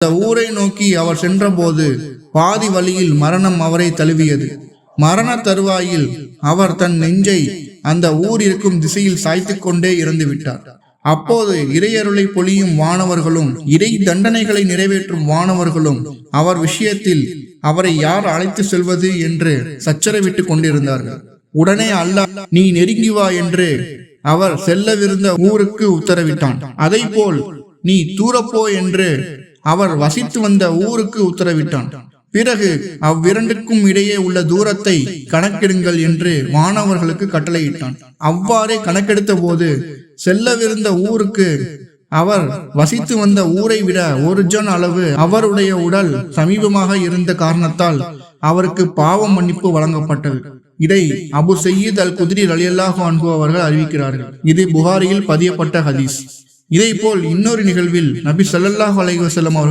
அந்த ஊரை நோக்கி அவர் சென்றபோது பாதி வழியில் மரணம் அவரை தழுவியது. மரண தருவாயில் அவர் தன் நெஞ்சை அந்த ஊர் இருக்கும் திசையில் சாய்த்து கொண்டே இறந்து விட்டார் அப்போது இறையருளை பொழியும் வானவர்களும் இறை தண்டனைகளை நிறைவேற்றும் வானவர்களும் அவர் விஷயத்தில் அவரை யார் அழைத்து செல்வது என்று சச்சரவிட்டுக் கொண்டிருந்தார்கள். உடனே அல்லாஹ் நீ நெருங்கி வா என்று அவர் செல்லவிருந்த ஊருக்கு உத்தரவிட்டான். அதை போல் நீ தூரப்போ என்று அவர் வசித்து வந்த ஊருக்கு உத்தரவிட்டான். பிறகு அவ்விரண்டுக்கும் இடையே உள்ள தூரத்தை கணக்கெடுங்கள் என்று மாணவர்களுக்கு கட்டளையிட்டான். அவ்வாறே கணக்கெடுத்த போது செல்லவிருந்த ஊருக்கு அவர் வசித்து வந்த ஊரை விட ஒரு ஜன் அளவு அவருடைய உடல் சமீபமாக இருந்த காரணத்தால் அவருக்கு பாவ மன்னிப்பு வழங்கப்பட்டது. இதை அபு செய்யுதல் அல் குதிரி ரலியல்லாஹு அன்பு அவர்கள் அறிவிக்கிறார்கள். இது புகாரியில் பதியப்பட்ட ஹதீஸ். இதை போல் இன்னொரு நிகழ்வில் நபி சல்லாஹ் அலைவசல்லம் அவர்கள்